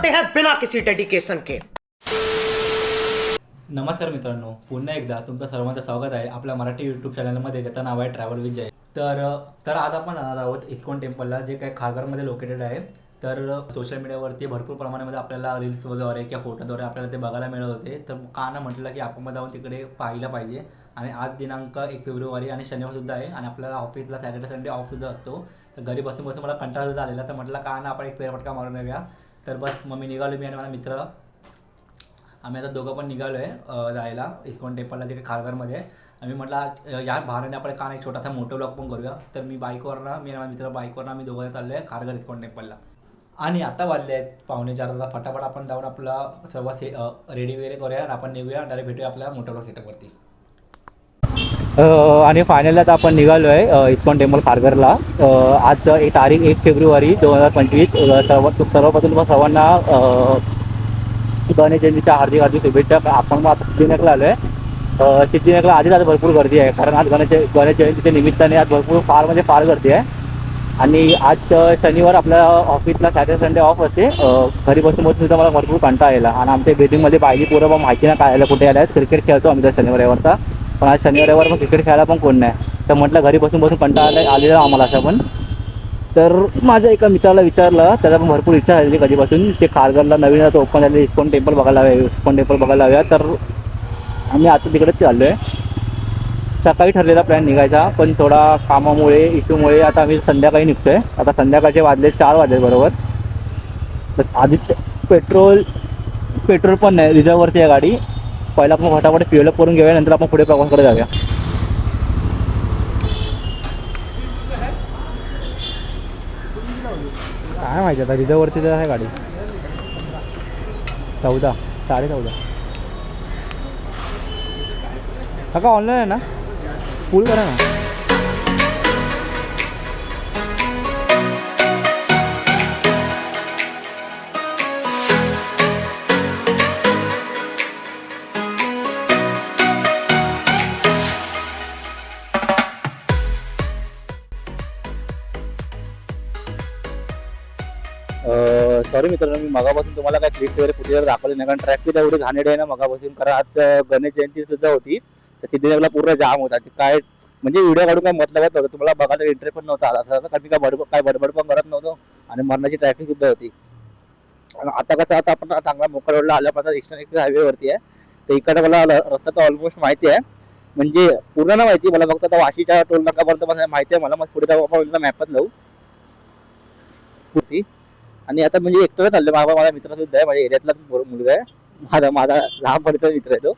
जाते हैं बिना किसी डेडिकेशन के। नमस्कार मित्रांनो पुन्हा एकदा तुमचं सर्वांचं स्वागत आहे आपल्या मराठी यूट्यूब चॅनलमध्ये ज्याचं नाव आहे ट्रॅव्हल विजय तर तर आज आपण जाणार आहोत इस्कॉन टेम्पलला जे काही खारघरमध्ये लोकेटेड आहे. तर सोशल मीडियावरती भरपूर प्रमाणामध्ये आपल्याला रील्सद्वारे किंवा फोटोद्वारे आपल्याला ते बघायला मिळत होते. तर कानं म्हटलं की आपण जाऊन तिकडे पाहायला पाहिजे. आणि आज दिनांक एक फेब्रुवारी आणि शनिवारसुद्धा आहे आणि आपल्याला ऑफिसला सॅटर्डे संडे ऑफसुद्धा असतो. तर घरी बसून बसून मला कंटाळासुद्धा आलेला तर म्हटलं का ना आपण एक फेरफटका मारून येऊया. तर बस मग मी निघालो मी आणि माझा मित्र. आम्ही आता दोघं पण निघालो आहे जायला इस्कॉन टेम्पलला जे काही खारघरमध्ये. आम्ही म्हटलं या बहाण्याने आपण का नाही एक छोटासा मोठं ब्लॉग पण करूया. तर मी बाईकवरनं मी आणि माझा मित्र बाईकवरनं आम्ही दोघं चाललो आहे खारघर इस्कॉन टेम्पलला. आणि आता वाजले आहेत पाहुणे चार तास फटाफट आपण जाऊन आपला सर्व से रेडी वगैरे करूया आणि आपण निघूया डायरेक्ट भेटूया आपल्या मोठ्या ब्लॉग सेटअपवरती आणि फायनली आता आपण निघालो आहे इस्कॉन टेम्पल खारघरला. आज एक तारीख एक फेब्रुवारी दोन हजार पंचवीस सर्व सर्वप्रथम तुम्हाला सर्वांना गणेश जयंतीच्या हार्दिक हार्दिक शुभेच्छा. आपण मग आता सिद्धिविनायकला आलो आहे सिद्धिनगरला आधीच आज भरपूर गर्दी आहे कारण आज गणेश गणेश जयंतीच्या निमित्ताने आज भरपूर फार म्हणजे फार गर्दी आहे. आणि आज शनिवार आपल्या ऑफिसला सॅटर्डे संडे ऑफ असते. घरी बसून बसून सुद्धा मला भरपूर कंटाळा आला आणि आमच्या बेदिंगमध्ये पाहिजे पोरं माहिती नाही काय आलं कुठे आलं. क्रिकेट खेळतो आम्ही शनिवार रविवारचा. पण आज शनिवार रविवार पण क्रिकेट खेळायला पण कोण नाही. तर म्हटलं घरी बसून बसून कंटाळा आला आलेला आम्हाला असं पण. तर माझ्या एका मित्राला विचारलं त्याला पण भरपूर इच्छा झाली कधीपासून ते खारघरला नवीन आता ओपन झाले इस्कॉन टेम्पल बघायला हवे इस्कॉन टेम्पल बघायला हव्या. तर आम्ही आता तिकडेच चाललो आहे सकाळी ठरलेला प्लॅन निघायचा पण थोडा कामामुळे इश्यूमुळे आता आम्ही संध्याकाळी निघतो आहे आता संध्याकाळचे वाजले चार वाजले बरोबर. तर आधी पेट्रोल पेट्रोल पण नाही रिझर्ववरती आहे गाडी. पहिला आपण फटाफट फ्युअल करून घेऊया नंतर आपण पुढे प्रवासकडे जाऊया. काय माहिती आता रिझर्ववरती तर आहे गाडी. चौदा साडे चौदा. हा का ऑनलाईन आहे ना? फुल करा ना. सॉरी मित्रांनो मी मगापासून तुम्हाला काय क्लिप वगैरे कुठे दाखवले नाही कारण ट्रॅफिक एवढी घाणेरडी आहे ना मगापासून. कारण आज गणेश जयंती सुद्धा होती तर सिद्धीनगरला पूर्ण जाम होता. ते काय म्हणजे व्हिडिओ काढून काय मतलब नव्हतं तुम्हाला बघायला इंटरेस्ट पण नव्हता आला. कारण मी काय बडबड काय बडबड पण करत नव्हतो आणि मरणाची ट्रॅफिक सुद्धा होती. आणि आता कसं आता आपण चांगला मोकळ रोडला आल्यापासून इस्टर्न एक्सप्रेस हायवे वरती आहे. तर इकडे मला रस्ता तर ऑलमोस्ट माहिती आहे. म्हणजे पूर्ण ना माहिती मला फक्त आता वाशीच्या टोल नाकापर्यंत मला माहिती आहे. मला मग पुढे जाऊ आपण मॅपच लावू. होती आणि आता म्हणजे एकटं चाललं माझा माझा मित्र सुद्धा आहे. माझ्या एरियातला मुलगा आहे. माझा माझा लहानपणीचा मित्र आहे तो.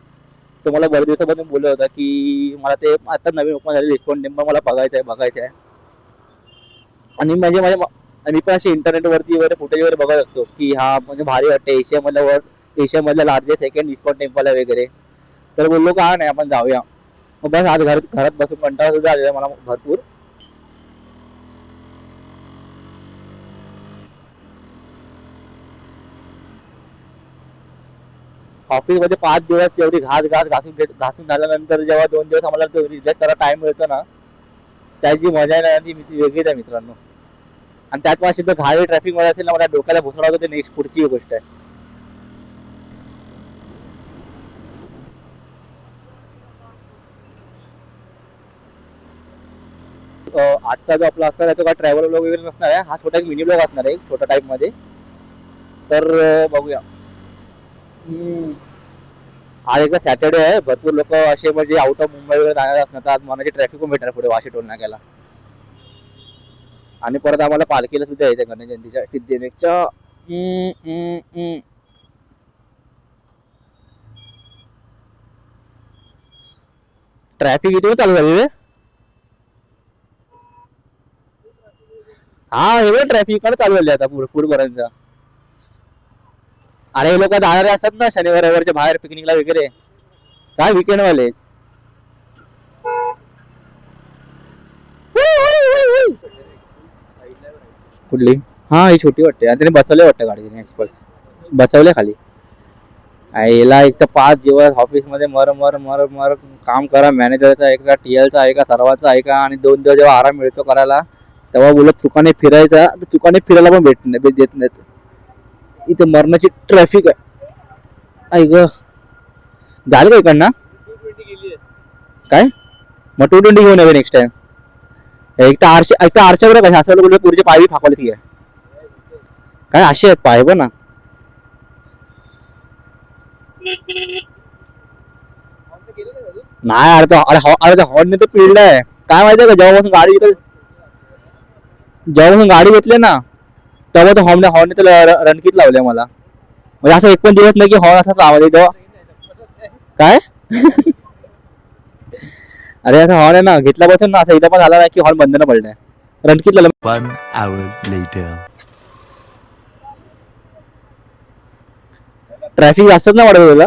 तो मला बरेच दिवसापासून बोलत होता की मला ते आता नवीन ओपन झालेलं इस्कॉन टेम्पल मला बघायचं आहे बघायचं आहे. आणि म्हणजे माझ्या मी पण असे इंटरनेटवरती वगैरे फुटेज वगैरे बघत असतो की हा म्हणजे भारी वाटते. एशियामधल्या वर्ल्ड एशियामधल्या लार्जेस्ट सेकंड इस्कॉन टेम्पल आहे वगैरे. तर बोललो का नाही आपण जाऊया. मग बस आज घरात घरात बसून कंटाळा सुद्धा आलेला मला भरपूर. ऑफिसमध्ये पाच दिवस एवढी घास घास घासून घेत घासून झाल्यानंतर जेव्हा दोन दिवस आम्हाला तो रिलॅक्स करायला टाइम मिळतो ना त्याची मजा आहे ना ती ती वेगळीच आहे मित्रांनो. आणि त्याच वेळेस तर घाई ट्रॅफिकमध्ये असेल ना मला डोक्याला भुसडा होतो ते नेक्स्ट पुढची गोष्ट आहे. आजचा जो आपला असणार आहे तो काय ट्रॅव्हल ब्लॉग वगैरे नसणार आहे हा छोटा एक मिनी ब्लॉग असणार आहे छोटा टाईपमध्ये. तर बघूया. आज एकदा सॅटर्डे आहे. भरपूर लोक असे म्हणजे आउट ऑफ मुंबई वगैरे जाणार असणार तर आज मनाची ट्रॅफिक पण भेटणार पुढे वाशी टोल नाक्याला. आणि परत आम्हाला पालखीला सुद्धा यायचं गणेश जयंतीच्या सिद्धिविनायकच्या. हम्म, हम्म, ट्रॅफिक इथे चालू झाली रे. हा एवढं ट्रॅफिक इकडे चालू झाली आता पुढे पर्यंत अरे हे लोक जाणारे असतात ना शनिवार रविवारच्या बाहेर पिकनिकला वगैरे. काय विकेंड वालेच कुठली? हा ही छोटी वाटते. आणि त्याने बसवले वाटतं गाडी त्याने एक्सप्रेस बसवले खाली याला एक तर पाच दिवस ऑफिसमध्ये मर मर मर मर काम करा मॅनेजरचा आहे का टीएलचा आहे का सर्वांचा आहे का आणि दोन दिवस जेव्हा आराम मिळतो करायला तेव्हा बोलत चुकाने फिरायचा. तर चुकाने फिरायला पण भेट नाही भेट देत नाहीत. इथे मरणाची ट्रॅफिक आहे. ऐक झालं का इकडनं? काय? मग टू ट्वेंटी घेऊन यावे नेक्स्ट टाइम एक तर आरशे एक तर आरशावर कशा असं बोलले पुढचे पाय फाकवले ती काय असे आहेत पाय बघ ना. नाही अरे तो अरे हो, अरे त्या हॉर्नने तर पिळलाय. काय माहितीये का? जेव्हापासून गाडी जेव्हापासून गाडी घेतली ना तेव्हा तो हॉर्न हॉर्नने त्याला रणकीत लावले मला म्हणजे असं एक पण दिवस नाही की हॉर्न असाच आवाज येतो काय? अरे आता हॉर्न आहे ना घेतल्यापासून ना असं इथं पण झाला नाही की हॉर्न बंद न पडलाय रणकीत लावलं. ट्रॅफिक जास्तच ना वाढत तुला?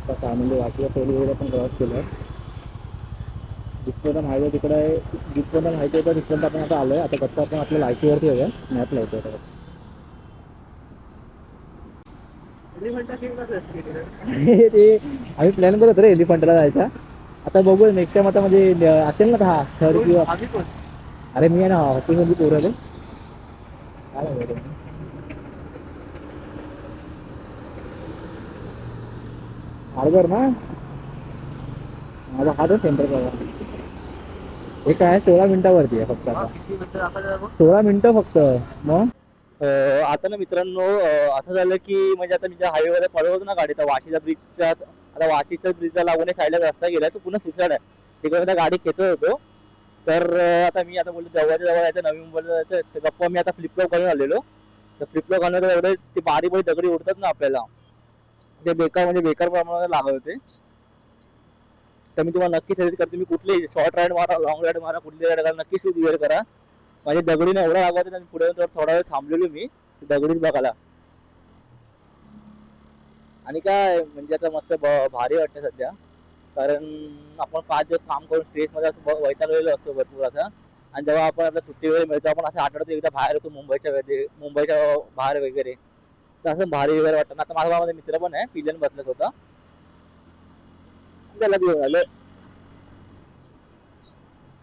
अं, आता काय म्हणजे वाकीला पहिली वेळेला पण क्रॉस केलं. जिथपर्यंत हायवे तिकडे आहे जिथपर्यंत माहिती होतं तिथपर्यंत आपण आता आलोय. आता कसं आपण आपल्या लायकीवरती आहे मॅप लावतो आता ते आम्ही प्लॅन करत रे एलिफंटला जायचा. आता बघू नेक्स्ट टाइम आता म्हणजे असेल ना हा थर्ड किंवा अरे मी आहे ना हॉस्पिटलमध्ये पोरं आले काय हार्बर ना? माझा हाच सेंटर हे काय? सोळा मिनिटावरती आहे फक्त आता. सोळा मिनिटं फक्त मग? आता ना मित्रांनो असं झालं की म्हणजे आता मी ज्या हायवेवर पळत होतो ना गाडी तर वाशीच्या ब्रिजच्या आता वाशीच्या ब्रिजला लागून साईडला रस्ता गेला तो पुन्हा सुसाड आहे. तिकडे त्या गाडी खेचत होतो. तर आता मी आता बोललो जवळच्या जवळ जायचं नवी मुंबईला जायचं गप्पा मी आता फ्लिपलॉप करून आलेलो. तर फ्लिपलॉप घालून एवढे ते बारी बारी दगडी उडतात ना आपल्याला. ते बेकार म्हणजे बेकार प्रमाणात लागत होते. तर मी तुम्हाला नक्की सजेस्ट करते मी कुठली शॉर्ट राईड मारा लॉंग राईड मारा कुठली राईड करा नक्की शूज वेअर करा. माझे दगडीने एवढा लागत होता आणि पुढे थोडा- वेळ थांबलेलो मी दगडीच बघायला. आणि काय म्हणजे आता मस्त ब- भारी वाटतं सध्या. कारण आपण पाच दिवस काम करून स्ट्रेस मध्ये असं वैतागलेलो असतो भरपूर असा. आणि जेव्हा आपण आपल्या सुट्टी वगैरे मिळतो आपण असं आठवड्यात एकदा बाहेर येतो मुंबईच्या मुंबईच्या बाहेर वगैरे. तर असं भारी वगैरे वाटतं. आता माझा माझा मित्र पण आहे पिजन बसलत होता. त्याला घेऊन आलो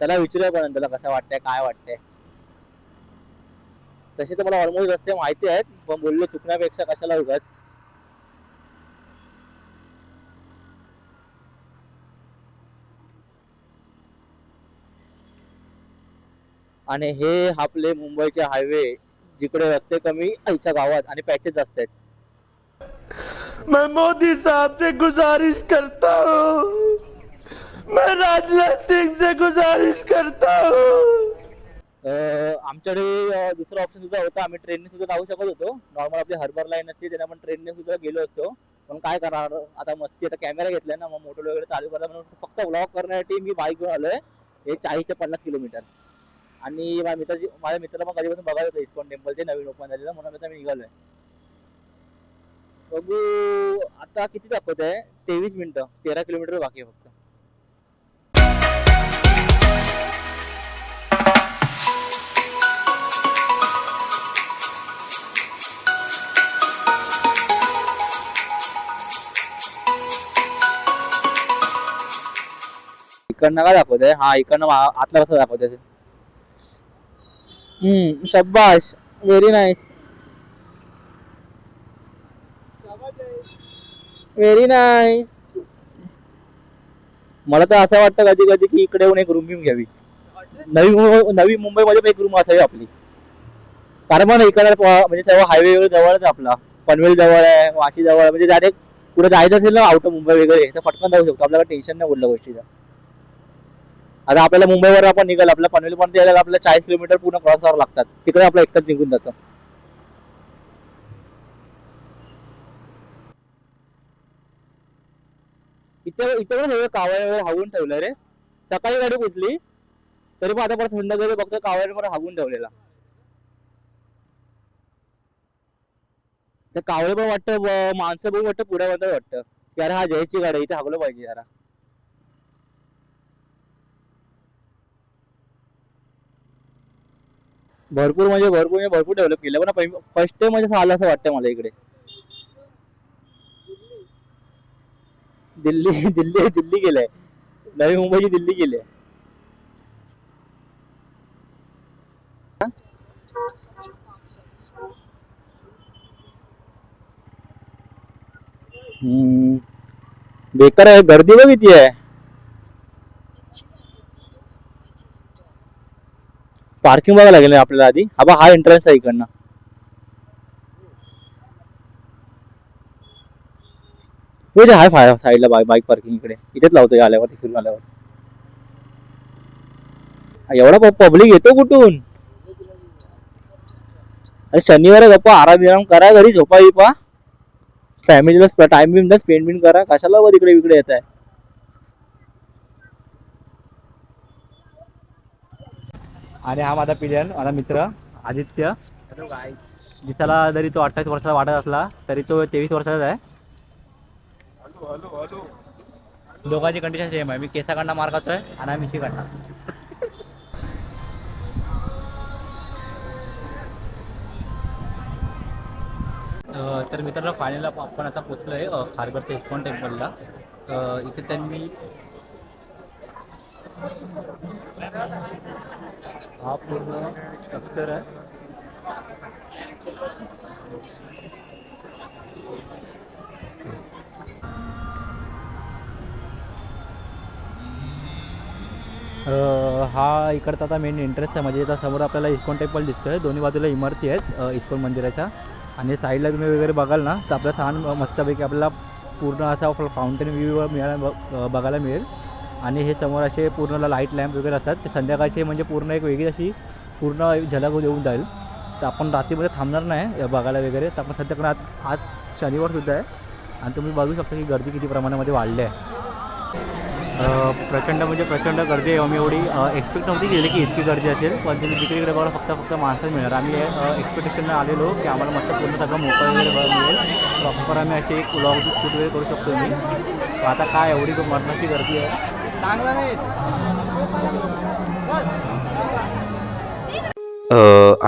त्याला विचारूया पण त्याला कसं वाटतंय काय वाटतंय. तसे तर मला ऑलमोस्ट रस्ते माहिती आहेत पण बोललो चुकण्यापेक्षा कशाला उगाच. आणि हे आपले मुंबईचे हायवे जिकडे रस्ते कमी आईच्या गावात आणि पॅचेस जास्त आहेत. मैं मोदी साहब से गुजारिश करता हूँ। मैं राजनाथ सिंह से गुजारिश करता हूँ। अं, आमच्याकडे अं, दुसरा ऑप्शन सुद्धा होता. आम्ही ट्रेनने सुद्धा जाऊ शकत होतो. नॉर्मल आपली हर्बर लाईन असते त्यांना आपण ट्रेनने सुद्धा गेलो असतो. पण काय करणार? आता मस्ती आता कॅमेरा घेतलाय ना मग मोटर वगैरे चालू करता म्हणून फक्त ब्लॉग करण्यासाठी मी बाईक घेऊन आलोय. हे चाळीस ते पन्नास किलोमीटर आणि माझ्या मित्राची माझ्या मित्राला पण कधीपासून बघायला होतं इस्कॉन टेम्पल ते नवीन ओपन झालेलं म्हणून आता मी निघालोय. बघू आता किती दाखवत आहे? तेवीस मिनिटं तेरा किलोमीटर बाकी आहे फक्त. इकडनं काय दाखवत आहे? हा इकडनं आतला रस्ता दाखवत आहे. हम्म शब्बाश व्हेरी नाईस व्हेरी नाईस मला तर असं वाटतं कधी कधी की इकडे येऊन एक रूम बिम घ्यावी. नवी मुंबई नवी मुंबईमध्ये पण एक रूम असावी आपली. कारण मग इकडे म्हणजे सर्व हायवे वगैरे जवळच आपला. पनवेल जवळ आहे वाशी जवळ आहे. म्हणजे डायरेक्ट कुठे जायचं असेल ना आउट ऑफ मुंबई वगैरे तर पटकन जाऊ शकतो. आपल्याला टेन्शन नाही उरलं गोष्टीचं. आता आपल्याला मुंबईवर आपण निघाल आपल्या पनवेल पर्यंत यायला आपल्याला चाळीस किलोमीटर पूर्ण क्रॉस करावं लागतात. तिकडे आपलं एक निघून जातं. इथे इथे पण सगळं कावळे वगैरे हावून ठेवलं रे. सकाळी गाडी पुचली तरी पण आता परत संध्याकाळी फक्त कावळे परत हागून ठेवलेला. कावळे पण वाटतं माणसं पण वाटतं पुढे वाटतं. की अरे हा जयची गाडी इथे हागलं पाहिजे जरा. भरपूर म्हणजे भरपूर म्हणजे भरपूर डेव्हलप केलं. पण फर्स्ट टाइम म्हणजे आलं असं वाटतं मला इकडे. दिल्ली दिल्ली दिल्ली गेलंय. नवी मुंबईची दिल्ली गेली आहे हम्म. बेकार आहे. गर्दी बघ किती आहे पार्किंग बघायला लागेल आपल्याला आधी. हा बा हा एंट्रन्स आहे इकडनं. म्हणजे हाय फाय साईडला बाय बाईक पार्किंग इकडे. इथेच लावतो आल्यावर फिरून आल्यावर. एवढा पब्लिक येतो कुठून? अरे शनिवार गप्पा आराम विराम करा घरी झोपा बिपा. फॅमिलीला टाइम बिम स्पेंड बिन करा. कशाला तिकडे इकडे इकडे येत आहे आणि हा माझा पिलियन माझा मित्र आदित्य. दिसाला जरी तो अठ्ठावीस वर्षाचा वाटत असला तरी तो तेवीस वर्षाचा आहे. दोघांची कंडिशन सेम आहे. मी केसाकडनं मार खातोय आणि हा मिशीकडनं. अं, तर मित्रांनो फायनल आपण आता पोचलो आहे खारघरच्या इस्कॉन टेम्पलला इथे त्यांनी हा पूर्ण स्ट्रक्चर आहे. हा इकडचा आता मेन इंटरेस्ट आहे. म्हणजे इथं समोर आपल्याला इस्कॉन टेम्पल दिसतोय. दोन्ही बाजूला इमारती आहेत इस्कॉन मंदिराच्या. आणि साईडला तुम्ही वगैरे बघाल ना तर आपल्याला छान मस्तपैकी आपल्याला पूर्ण असा फाउंटेन व्ह्यू मिळायला बघायला मिळेल. आणि हे समोर असे पूर्ण लाइट लॅम्प वगैरे असतात. ते संध्याकाळचे म्हणजे पूर्ण एक वेगळी अशी पूर्ण झलक देऊन जाईल. तर आपण रात्रीमध्ये थांबणार नाही बघायला वगैरे. तर आपण सध्याकडे आज आज शनिवारसुद्धा आहे. आणि तुम्ही बघू शकता की गर्दी किती प्रमाणामध्ये वाढली आहे. प्रचंड म्हणजे प्रचंड गर्दी आहे आम्ही एवढी एक्सपेक्ट नव्हती केली की इतकी गर्दी असेल. पण तुम्ही तिकडे इकडे बघा फक्त फक्त माणसं मिळणार. आम्ही एक्सपेक्टेशनला आलेलो की आम्हाला मस्त पूर्ण सगळं मोकळं वगैरे बघायला मिळेल. प्रॉपर आम्ही असे एक व्लॉग शूट वगैरे करू शकतो मी आता काय एवढी मरणाची गर्दी आहे. चांगला नाही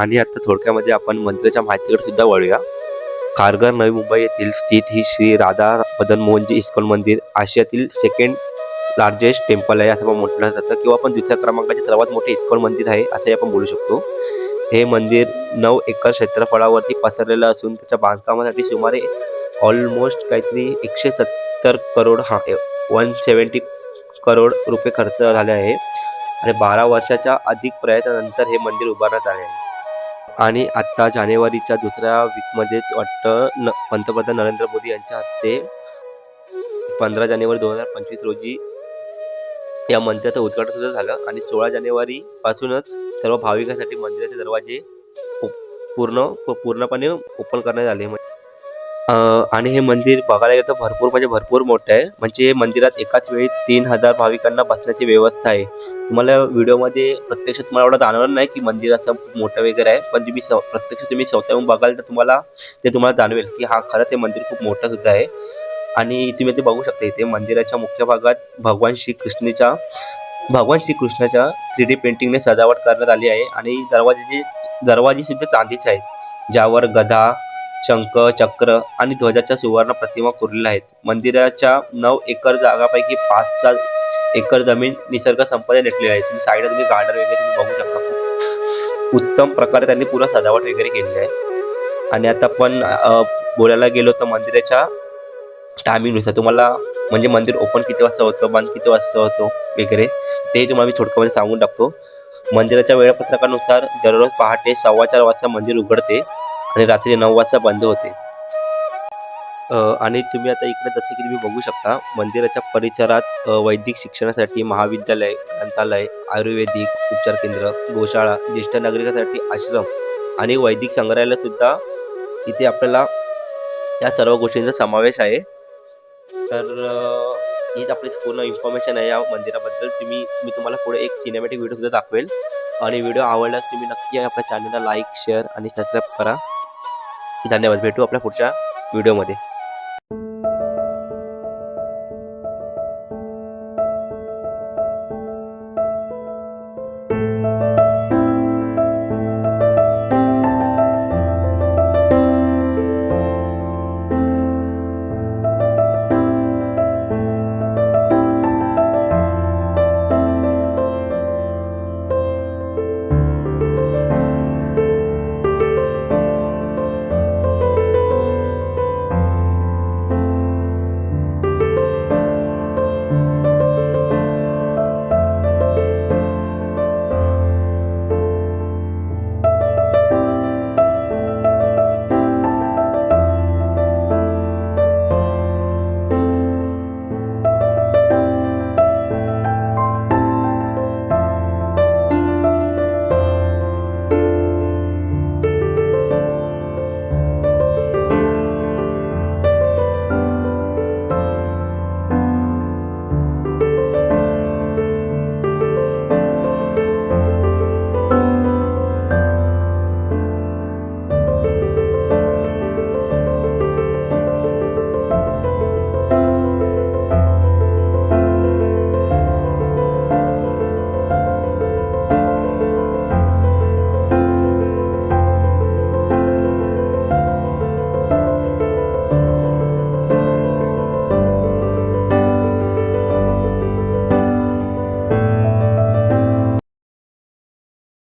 आणि आता थोडक्यामध्ये आपण मंदिराच्या माहितीकडे सुद्धा वळूया. कारगर नवी मुंबई येथील स्थित ही श्री राधा मदन मोहनजी इस्कॉन मंदिर आशियातील सेकंड लार्जेस्ट टेम्पल आहे असं आपण म्हटलं जातं. किंवा आपण दुसऱ्या क्रमांकाचे सर्वात मोठे इस्कॉन मंदिर आहे असंही आपण बोलू शकतो. हे मंदिर नऊ एकर क्षेत्रफळावरती पसरलेलं असून त्याच्या बांधकामासाठी सुमारे ऑलमोस्ट काहीतरी एकशे सत्तर करोड हा वन सेवन्टी करोड रुपये खर्च झाले आहे आणि बारा वर्षाच्या अधिक प्रयत्नानंतर हे मंदिर उभारण्यात आले आहे. आणि आता जानेवारीच्या दुसऱ्या वीकमध्येच वाटतं न पंतप्रधान नरेंद्र मोदी यांच्या हस्ते पंधरा जानेवारी दोन हजार पंचवीस रोजी या मंदिराचं उद्घाटन सुद्धा झालं आणि सोळा जानेवारी पासूनच सर्व भाविकांसाठी मंदिराचे दरवाजे पूर्ण पूर्णपणे ओपन करण्यात आले. आणि हे मंदिर बघायला गेलं तर भरपूर म्हणजे भरपूर मोठं आहे. म्हणजे मंदिरात एकाच वेळी तीन हजार भाविकांना बसण्याची व्यवस्था आहे. तुम्हाला व्हिडिओमध्ये प्रत्यक्षात मला एवढं जाणवणार नाही की मंदिर असं खूप मोठं वगैरे आहे. पण तुम्ही स प्रत्यक्ष तुम्ही स्वतः येऊन बघाल तर तुम्हाला ते तुम्हाला जाणवेल की हा खरं ते मंदिर खूप मोठं सुद्धा आहे. आणि तुम्ही ते बघू शकता इथे मंदिराच्या मुख्य भागात भगवान श्री कृष्णाच्या भगवान श्री कृष्णाच्या थ्री डी पेंटिंगने सजावट करण्यात आली आहे. आणि दरवाजेचे दरवाजे सुद्धा चांदीचे आहेत. ज्यावर गदा शंख चक्र आणि ध्वजाच्या सुवर्ण प्रतिमा कोरलेल्या आहेत. मंदिराच्या नऊ एकर जागापैकी पाच एकर जमीन निसर्ग संपदा नटलेली आहे. तुम्ही साईडला तुम्ही गार्डन वगैरे तुम्ही बघू शकता उत्तम प्रकारे त्यांनी पूर्ण सजावट वगैरे केलेली आहे. आणि आता आपण बोलायला गेलो तर मंदिराच्या टायमिंगनुसार तुम्हाला म्हणजे मंदिर ओपन किती वाजता होतं बंद किती वाजता होतो वगैरे ते तुम्हाला मी थोडक्यामध्ये सांगून टाकतो. मंदिराच्या वेळापत्रकानुसार दररोज पहाटे सव्वा चार वाजता मंदिर उघडते. आणि रात्री नऊ वाजता बंद होते. आणि तुम्ही आता इकडे जसं की तुम्ही बघू शकता मंदिराच्या परिसरात वैदिक शिक्षणासाठी महाविद्यालय ग्रंथालय आयुर्वेदिक उपचार केंद्र गोशाळा ज्येष्ठ नागरिकांसाठी आश्रम आणि वैदिक संग्रहालय सुद्धा इथे आपल्याला या सर्व गोष्टींचा समावेश आहे. तर हीच आपली पूर्ण इन्फॉर्मेशन आहे या मंदिराबद्दल. तुम्ही मी तुम्हाला पुढे एक सिनेमॅटिक व्हिडिओ सुद्धा दाखवेल. आणि व्हिडिओ आवडल्यास तुम्ही नक्की आपल्या चॅनलला लाईक शेअर आणि सबस्क्राईब करा. धन्यवाद. भेटू आपल्या पुढच्या व्हिडिओमध्ये.